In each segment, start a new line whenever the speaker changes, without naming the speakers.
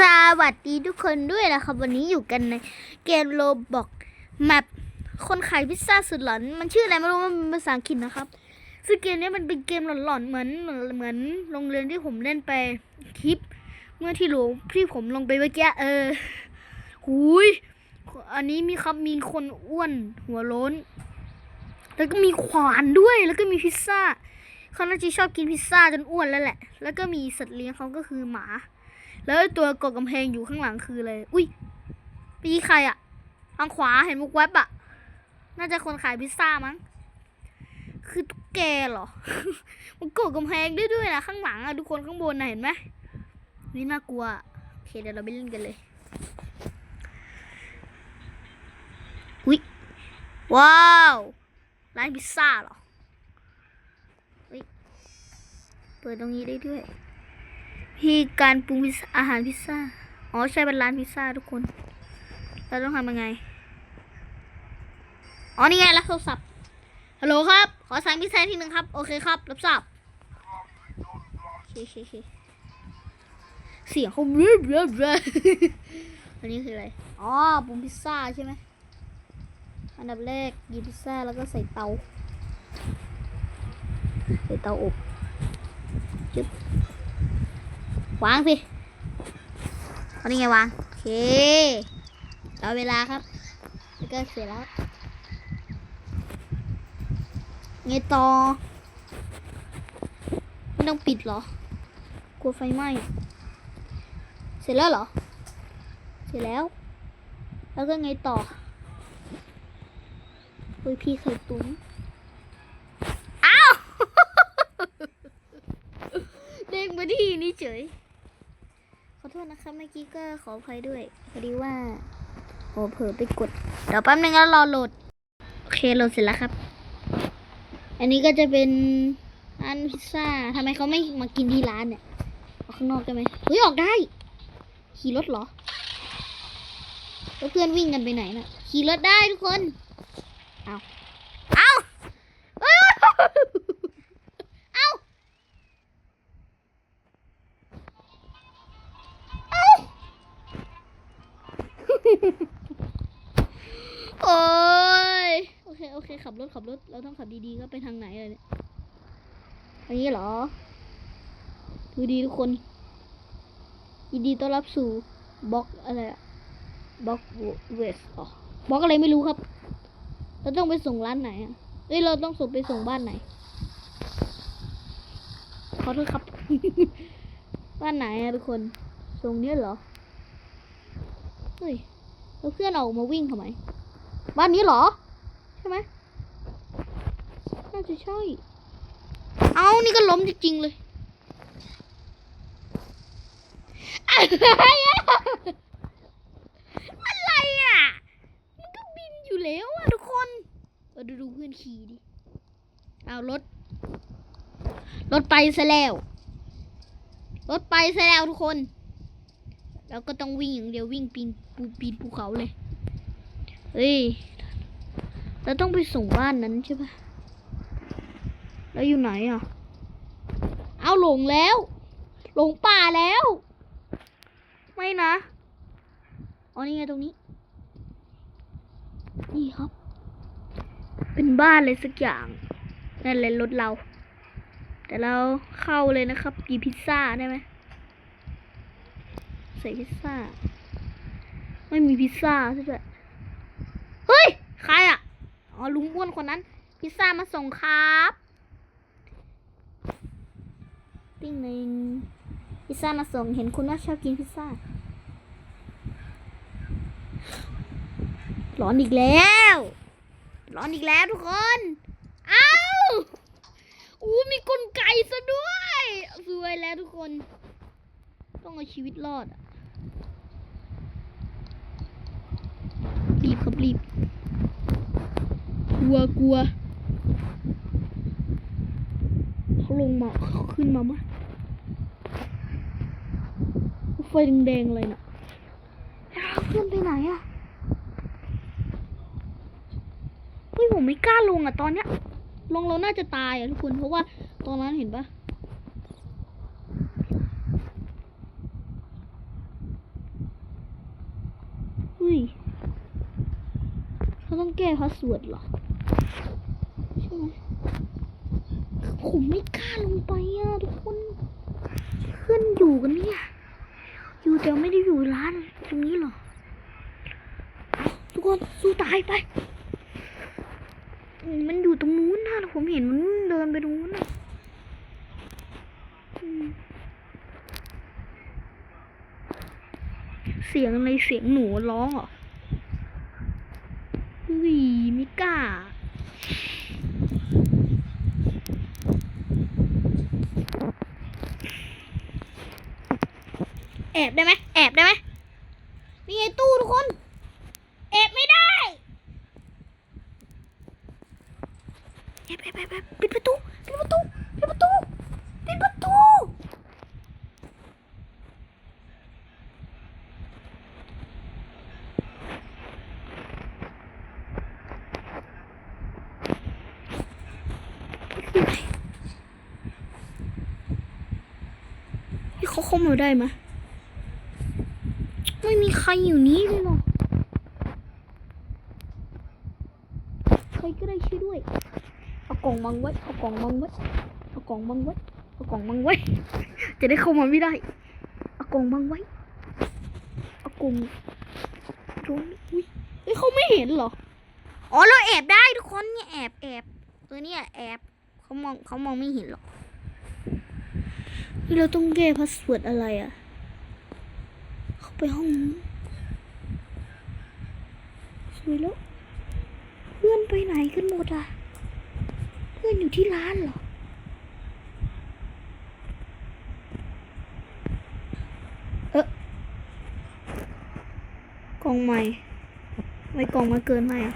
สวัสดีทุกคนด้วยนะครับ วันนี้อยู่กันในเกมโลบอกแมปคนขายพิซซ่าสุดหลอน มันชื่ออะไรไม่รู้มันเป็นภาษาอังกฤษนะครับซึ่งเกมนี้มันเป็นเกมหลอนๆเหมือนเหมือนโรงเรียนที่ผมเล่นไปคลิป เมื่อที่หลวงที่ผมลงไปเมื่อกี้เออหุยอันนี้มีครับมีคนอ้วนหัวโล้น แล้วก็มีขวานด้วยแล้วก็มีพิซซ่าเขาน่าจะชอบกินพิซซ่าจนอ้วนแล้วแหละ แล้วก็มีสัตว์เลี้ยงเขาก็คือหมา แล้วตัวกดกำแพงอยู่ข้างหลังคืออะไรอุ้ยปีใครอะทางขวาเห็นมุกแวบอะน่าจะคนขายพิซซ่ามั้งคือตุ๊กแกเหรอ มันกดกำแพงด้ด้วยนะข้างหลังอะทุกคนข้างบนนะเห็นไหมนี่น่ากลัวอะโอเคเดี๋ยวเราไปเล่นกันเลยอุ้ยว้าวร้านพิซซ่าเหรอเฮ้ยเปิดตรงนี้ได้ด้วย ที่การปรุงพิซซ่าอาหารพิซซ่า อ๋อใช่เป็นร้านพิซซ่าทุกคน เราต้องทำยังไง อ๋อนี่ไงรับโทรศัพท์ ฮัลโหลครับ ขอสั่งพิซซ่าที่หนึ่งครับ โอเคครับ รับทราบเสียงเขาเรื่อเรื่อเรื่ออันนี้คืออะไร อ๋อปรุงพิซซ่าใช่ไหม อันดับแรกยิบพิซซ่าแล้วก็ใส่เตา ใส่เตาอบจึ๊บ วางสิเอานี่ไงวาง โอเคเอาเวลาครับแล้วก็เสร็จแล้วไงต่อ ไม่ต้องปิดเหรอ กลัวไฟไหม้ เสร็จแล้วเหรอ เสร็จแล้ว แล้วก็ไงต่อเฮ้ยพี่เคยตุ้มอ้าว เด้งมาที่นี่เฉย โทษนะคะเมื่อกี้ก็ขออภัยด้วยพอดีว่าโอเผลอไปกด เดี๋ยวแป๊บนึงแล้วรอโหลด โอเคโหลดเสร็จแล้วครับ อันนี้ก็จะเป็นร้านพิซซ่าทำไมเขาไม่มากินที่ร้านเนี่ยออกข้างนอกได้ไหมเฮ้ยออกได้ ขี่รถเหรอแล้วเพื่อนวิ่งกันไปไหนน่ะ ขี่รถได้ทุกคน เอาเอา โอ้ยโอเคโอเค ขับรถขับรถ เราต้องขับดีๆก็ไปทางไหนเลยเนี่ยอันนี้เหรอ ดูดีทุกคนยินดีต้อนรับสู่บล็อกอะไรบล็อกเวสอ๋อบล็อกอะไรไม่รู้ครับ เราต้องไปส่งร้านไหนอะเอ้ยเราต้องส่งไปส่งบ้านไหนขอโทษครับ บ้านไหนอะทุกคนส่งเนี้ยเหรอเฮ้ย แล้วเพื่อนออกมาวิ่งทำไม บ้านนี้เหรอ ใช่ไหมน่าจะใช่ เอานี่ก็ล้มจริงๆเลยอะไรอะอะไรอะมันก็บินอยู่แล้วอะทุกคนเออดูดูเพื่อนขี่ดิ เอารถ รถไปซะแล้ว รถไปซะแล้วทุกคน แล้วก็ต้องวิ่งอย่างเดียววิ่งปีนปูปีนภูเขาเลย เฮ้ยเราต้องไปส่งบ้านนั้นใช่ปะแล้วอยู่ไหนอะ เอาหลงแล้ว หลงป่าแล้ว ไม่นะ อ๋อนี่ไงตรงนี้ นี่ครับ เป็นบ้านเลยสักอย่าง นั่นเลยรถเรา แต่เราเข้าเลยนะครับกินพิซซ่าได้ไหม ส่พิซซ่า ไม่มีพิซซ่าใช่ไหมเฮ้ย ใครอะ อ๋อลุงอ้วนคนนั้น พิซซ่ามาส่งครับติ้งหนึ่งพิซซ่ามาส่งเห็นคุณว่าชอบกินพิซซ่าร้อนอีกแล้ว ร้อนอีกแล้วทุกคน เอ้าอู้มีกลไกซะด้วย สวยแล้วทุกคน ต้องเอาชีวิตรอดอะรี บครับรีบกลัวกลัวเขาลงมาเขาขึ้นมามั้ยไฟแดงๆเลยน่ะแล้วเพื่อนไปไหนอะเฮ้ยผมไม่กล้าลงอะตอนเนี้ย ลงเราน่าจะตายอะทุกคนเพราะว่าตอนนั้นเห็นปะย เขาต้องแก้พาสเวิร์ดเหรอใช่ไหมผมไม่กล้าลงไปอะทุกคนเพื่อนอยู่กันเนี่ยอยู่แต่ไม่ได้อยู่ร้านตรงนี้หรอทุกคนสู้ตายไป มันอยู่ตรงนู้นนะผมเห็นมันเดินไปตรงนู้นนะเสียงอะไรเสียงหนูร้องเหรอยไม่ ก้าแอบได้ไหมแอบได้ไหมนี่ไงตู้ทุกคน แอบไม่ได้ แอบแอบแอบแอบปิดประตูปิดประตูปิดประตูปิดประตูนี่ เข้ามาได้ไหมไม่มีใครอยู่นี้เลยหรอใครก็ได้ช่วยด้วย เอากล่องบังไว้ เอากล่องบังไว้ เอากล่องบังไว้ เอากล่องบังไว้ จะได้เข้ามาไม่ได้ เอากล่องบังไว้ เอากล่องตรงนี้อุ้ยเอ้ยเขาไม่เห็นเหรอ อ๋อเราแอบได้ทุกคนเนี่ยแอบแอบเออเนี่ยแอบเขามองเขามองไม่เห็นหรอก นี่เราต้องแก้พาสเวิร์ดอะไรอะเข้าไปห้องสวยแล้ว เพื่อนไปไหนกันหมดอะเพื่อนอยู่ที่ร้านเหรอ เออกล่องใหม่ไม่กล่องมาเกินไหมอะ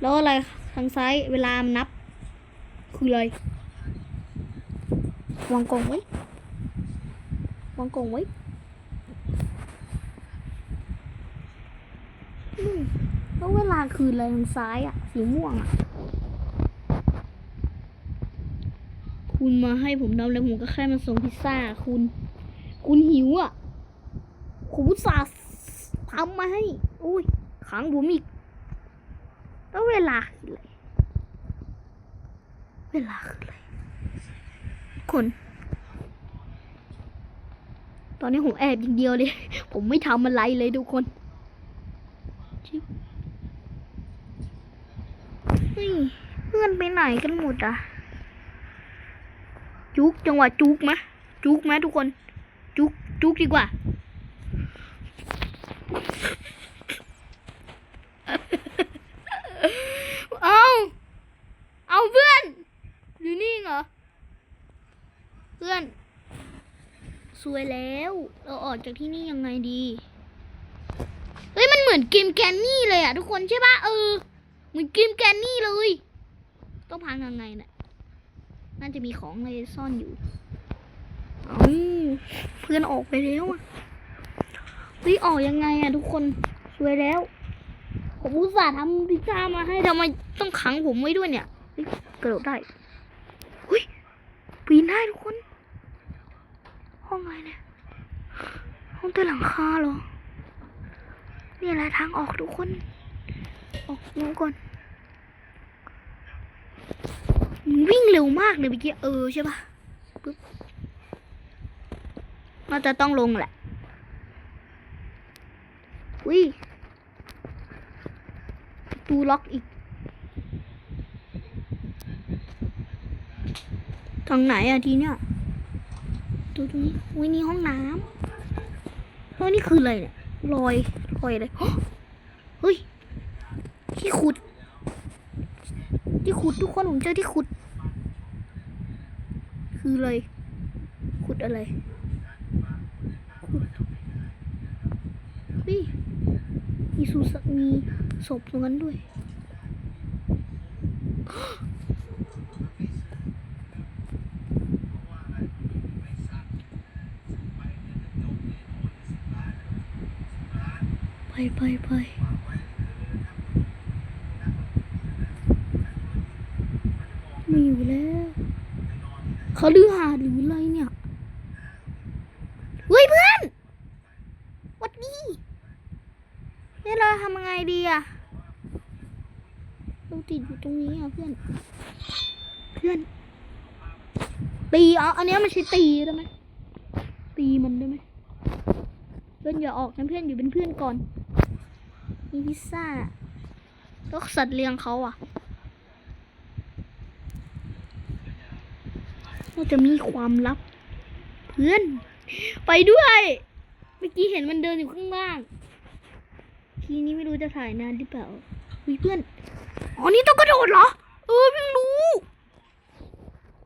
แล้วอะไรทางซ้ายเวลามันนับ คืออะไร วางกองไว้วางกองไว้แล้วเวลาคืออะไรทางซ้ายอะ สีม่วงอะ คุณมาให้ผมทำแล้วผมก็แค่มาส่งพิซซ่า คุณ คุณหิวอะคุณอุตส่าห์ทำมาให้ อุ้ยขังผมอีก แล้วเวลาคืออะไร เวลาคืออะไร คน ตอนนี้ผมแอบอย่างเดียวเลย ผมไม่ทำอะไรเลยทุกคนชิบเฮ้ยเพื่อนไปไหนกันหมดอะ จุกจังหวะจุกไหมจุกไหมทุกคน จุกจุกดีกว่าเอาเพื่อนอยู่นี่เหรอ เพื่อน สวยแล้ว เราออกจากที่นี่ยังไงดี เฮ้ย มันเหมือนเกมแกนนี่เลยอะทุกคนใช่ปะเออ เหมือนเกมแกนนี่เลย ต้องพังยังไงเนี่ยน่าจะมีของอะไรซ่อนอยู่เอาเพื่อนออกไปแล้วอะเฮ้ยออกยังไงอะทุกคนสวยแล้ว ผมอุตส่าห์ทำพิซซ่ามาให้ทำไมต้องขังผมไว้ด้วยเนี่ยกระโดดได้เฮ้ยปีนได้ทุกคน ห้องอะไรเนี่ยห้องใต้หลังคาเหรอนี่แหละทางออกทุกคน ออกลงก่อน วิ่งเร็วมากเลยเมื่อกี้เออใช่ปะปึ๊บน่าจะต้องลงแหละวิประตูล็อกอีก ทางไหนอะทีเนี้ย ดูตรงนี้วินี่ห้องน้ำแล้วนี่คืออะไรเนี่ยรอยรอยอะไรเฮ้ยที่ขุด ที่ขุดทุกคนผมเจอที่ขุด คืออะไรขุดอะไรขุดเฮ้ยมีสุสมีศพตรงนั้นด้วย ไปไปไปม่อยู่แล้วเขาลือหาหรืออะไรเนี่ยเฮ้ยเพื่อนวัดดีนี่เราทำยังไงดีอะเราติดอยู่ตรงนี้อะเพื่อน เพื่อน ตีอ๋ออันนี้มันใช้ตีได้ไหมตีมันได้ไหมเพื่อนอย่าออกนะเพื่อนอยู่เป็นเพื่อนก่อน มีพิซซ่าแล้วสัตว์เลี้ยงเขาอะเราจะมีความลับ เพื่อน ไปด้วย เมื่อกี้เห็นมันเดินอยู่ข้างล่าง ทีนี้ไม่รู้จะถ่ายนานหรือเปล่ามีเพื่อนอ๋อนี่ต้องกระโดดเหรอ เออเพิ่งรู้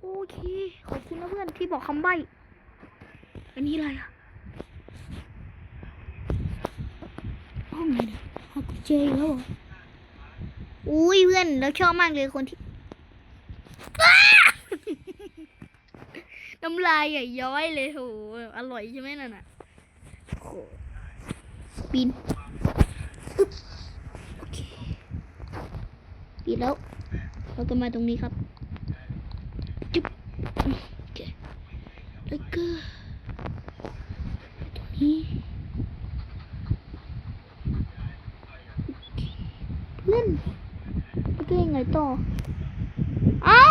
โอเค ขอบคุณนะเพื่อนที่บอกคำใบ้อันนี้อะไรอะห้องไหนเนี่ย ห้องกุญแจอีกแล้วเหรออุ้ยเพื่อนเราชอบมากเลยคนที่อ้าน้ำลายใหญ่ย้อยเลยโหอร่อยใช่ไหมนั่นน่ะโหปีนอึ๊บโอเคปีนแล้วเราก็มาตรงนี้ครับจุ๊บโอเคแล้วก็ตรงนี้โอเคเพื่อนแล้วก็ยังไงต่อ เอ้า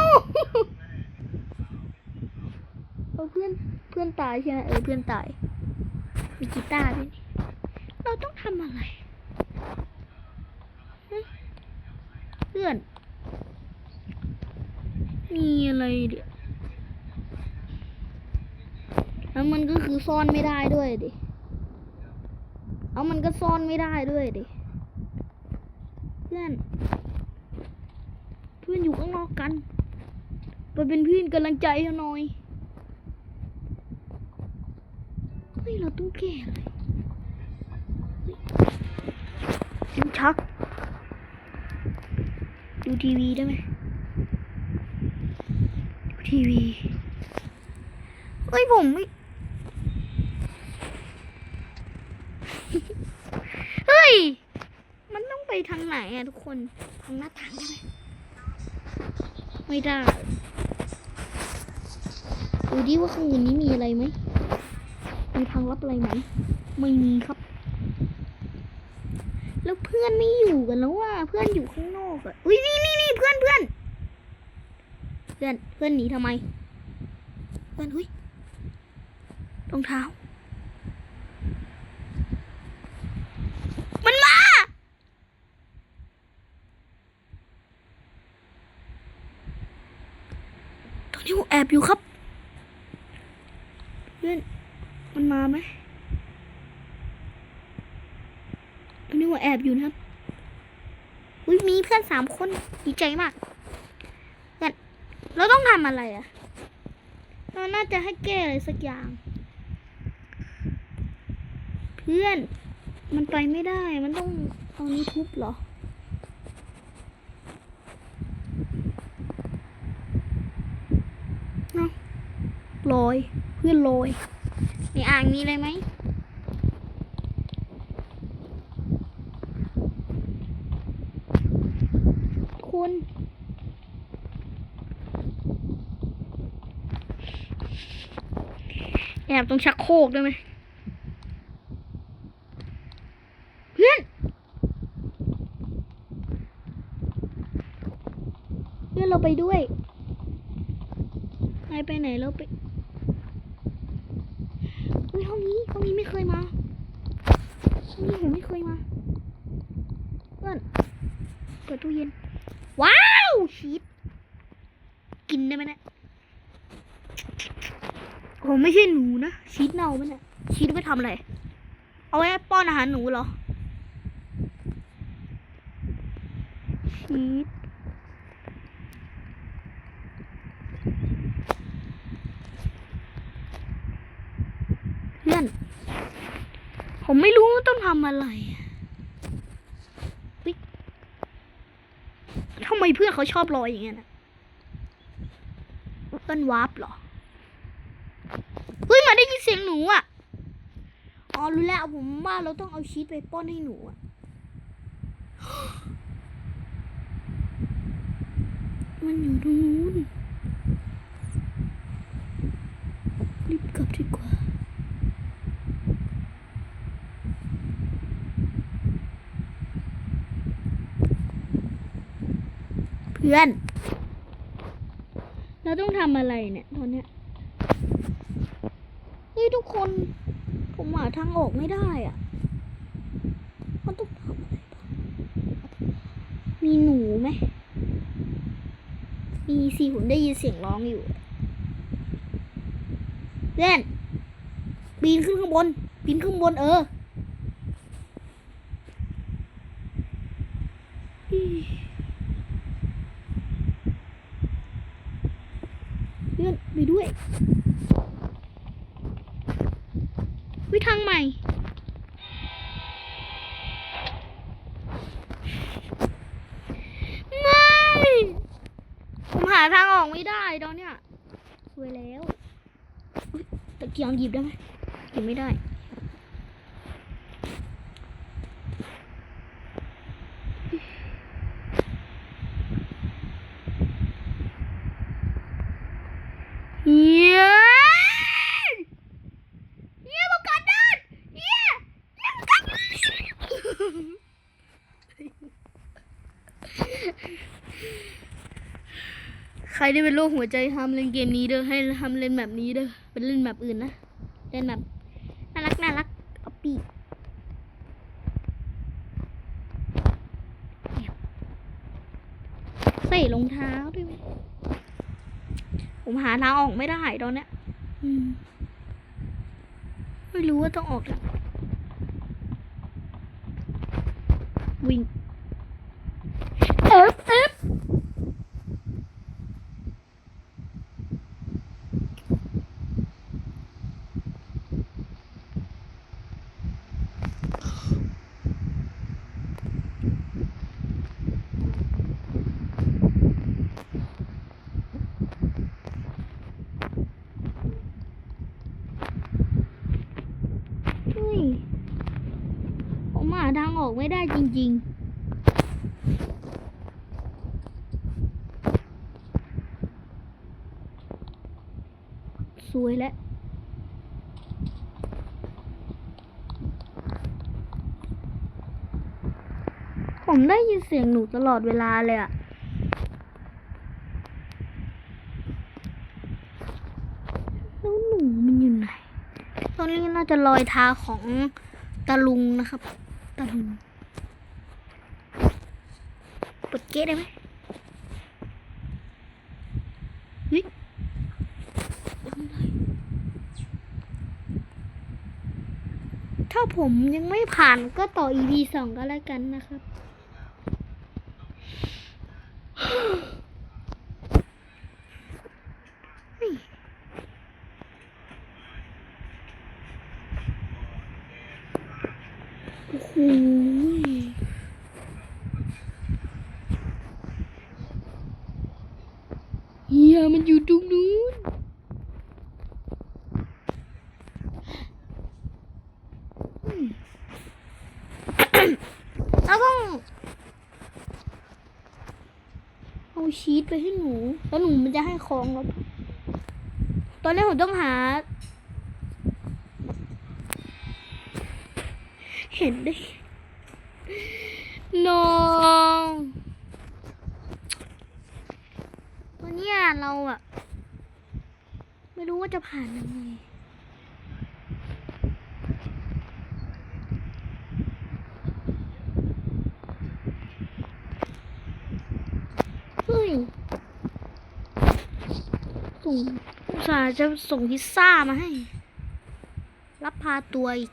เอาเพื่อนเพื่อน ตายใช่ไหมเออเพื่อนตายมีกีตาร์ด้วยเราต้องทำอะไรเพื่อน มีอะไรเดี๋ยวแล้วมันก็คือซ่อนไม่ได้ด้วยดิ เอามันก็ซ่อนไม่ได้ด้วยดิ เพื่อน เพื่อนอยู่ข้างนอกกัน ไปเป็นเพื่อนกำลังใจให้หน่อย เฮ้ ยเราต้องแก้อะไรเฮ้ยลิ้นชักดูทีวีได้ไหมดูทีวีเฮ้ยผมไม่เฮ้ย มันต้องไปทางไหนอะทุกคน ทางหน้าต่างได้ไหมไม่ได้ ดูดิว่าข้างบนนี้มีอะไรไหม มีทางลับอะไรไหมไม่มีครับ แล้วเพื่อนไม่อยู่กันแล้วว่าเพื่อนอยู่ข้างนอกอะอุ้ยนี่นี่นี่เพื่อนเพื่อนเพื่อนเพื่อนหนีทำไมเพื่อนเฮ้ยรองเท้า มันมาตอนนี้ผมแอบอยู่ครับเพื่อน มันมาไหมตอนนี้ว่าแอบอยู่นะครับ อุ้ยมีเพื่อนสามคนดีใจมากเพื่อนเราต้องทำอะไรอะเราน่าจะให้แก้อะไรสักอย่าง เพื่อน มันไปไม่ได้ มันต้องเอานี้ทุบเหรอนาะลอย เพื่อนลอย อ่างมีอะไรไหมคุณแอบตรงชักโครกได้ไหมเพื่อนเพื่อนเราไปด้วยนายไปไหนเราไป ยห้องนี้ห้องนี้ไม่เคยมาห้องนี้ผมไม่เคยมาเพื่อนเปิดตู้เย็น ว้าวชีสกินได้ไหมเนะี่ยผมไม่ใช่หนูนะชีสเน่าไหมเนี่ยชีสไปทำอะไรเอาไว้ป้อนอาหารหนูเหรอชีสเพื่อน ผมไม่รู้ว่าต้องทำอะไรทำไมเพื่อนเขาชอบลอยอย่างเงี้ยนะต้นวาร์ปเหรอ เฮ้ยมาได้ยินเสียงหนูอะ อ๋อรู้แล้วผมว่าเราต้องเอาชีสไปป้อนให้หนูอะมันอยู่ตรงนู้นรีบกลับดีกว่า เเพื่อน เราต้องทำอะไรเนี่ยตอนเนี้ยเฮ้ยทุกคน ผมหาทางออกไม่ได้อะ มันต้องทำอะไรบ้างมีหนูไหม มีสิผมได้ยินเสียงร้องอยู่เล่นปีนขึ้นข้างบน ปีนขึ้นบนเออ พื่อนไปด้วยวิทางใหม่ ไม่ ผมหาทางออกไม่ได้ตอนเนี้ยสวยแล้วตะเกียงหยิบได้ไหมหยิบไม่ได้ เย้เย้ประกันด้านเย้เย้ประกันด้าน ใครที่เป็นโรคหัวใจห้ามเล่นเกมนี้เด้อให้ห้ามเล่นแบบนี้เด้อเป็นเล่นแบบอื่นนะเล่นแบบน่ารักน่ารักเอาปีกใส่รองเท้าด้วยผมหาทางออกไม่ได้ตอนเนี้ยอืมไม่รู้ว่าต้องออกจากวิ่งเอฟเอฟเฮ้ย ผมหาทางออก ได้จริง ๆสวยแล้วผมได้ยินเสียงหนูตลอดเวลาเลยอะแล้วหนูมันอยู่ไหน ตอนนี้น่าจะรอยเท้าของตาลุงนะครับตาลุง เปิดเกตได้ไหมเฮ้ยยังไงถ้าผมยังไม่ผ่านก็ต่อ EP สองก็แล้วกันนะครับ โอ้โหเฮียมันอยู่ตรงนู้นอืม เราต้องเอาชีสไปให้หนู แล้วหนูมันจะให้ของเราตอนนี้ผมต้องหา เห็นได้น้องตอนนี้เราอะไม่รู้ว่าจะผ่านยังไง เฮ้ย ส่งอุตส่าห์จะส่งพิซซ่ามาให้ รับพาตัวอีก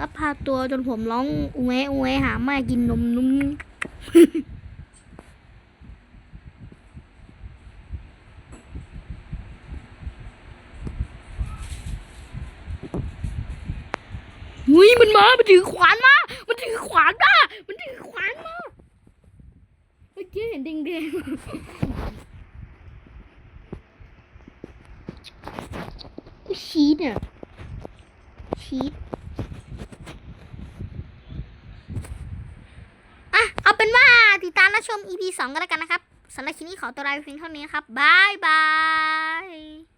รับพาตัวจนผมร้องอุแวะอุแวะหาแม่กินนมนุ่มหุยมันมา มันถือขวานมา มันถือขวานมามันถือขวานมา กี้เห็นแดงๆกูชีสเนี่ยชีสอะ เอาเป็นว่าติดตามรับชม EP 2 กันแล้วกันนะครับสำหรับคลิปนี้ขอตัวลาไปเพียงเท่านี้ครับ บ๊ายบาย